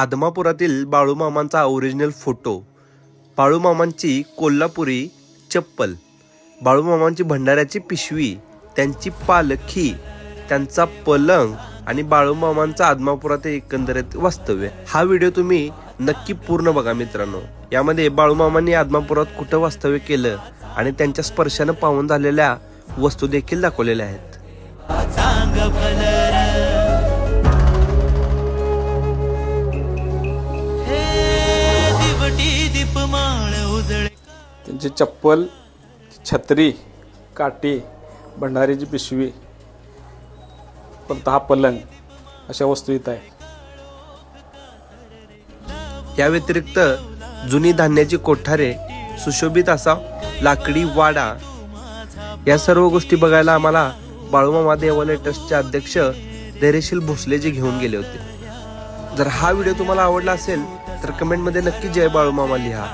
आदमापुरातील बाळूमामांचा original photo बाळूमामांची कोल्हापुरी चप्पल. बाळूमामांची भंडाऱ्याची पिशवी त्यांची पालखी त्यांचा पलंग आणि बाळूमामांचा आदमापुरात एकंदरीत वास्तव्य. हा व्हिडिओ तुम्ही नक्की पूर्ण बघा मित्रांनो. यामध्ये बाळूमामांनी आदमापुरात कुठं वास्तव्य केलं आणि त्यांच्या स्पर्शानं पाहून झालेल्या वस्तू देखील दाखवलेल्या आहेत. त्यांची चप्पल छत्री काठी भंडारीची पिशवी परत हा पलंग अशा वस्तू इथं आहे. या व्यतिरिक्त जुनी धान्याची कोठारे सुशोभित असा लाकडी वाडा या सर्व गोष्टी बघायला आम्हाला बाळूमामा देवालय ट्रस्टचे अध्यक्ष धैर्यशील भोसलेजी घेऊन गेले होते. जर हा व्हिडिओ तुम्हाला आवडला असेल तर कमेंटमध्ये नक्की जय बाळूमामा लिहा.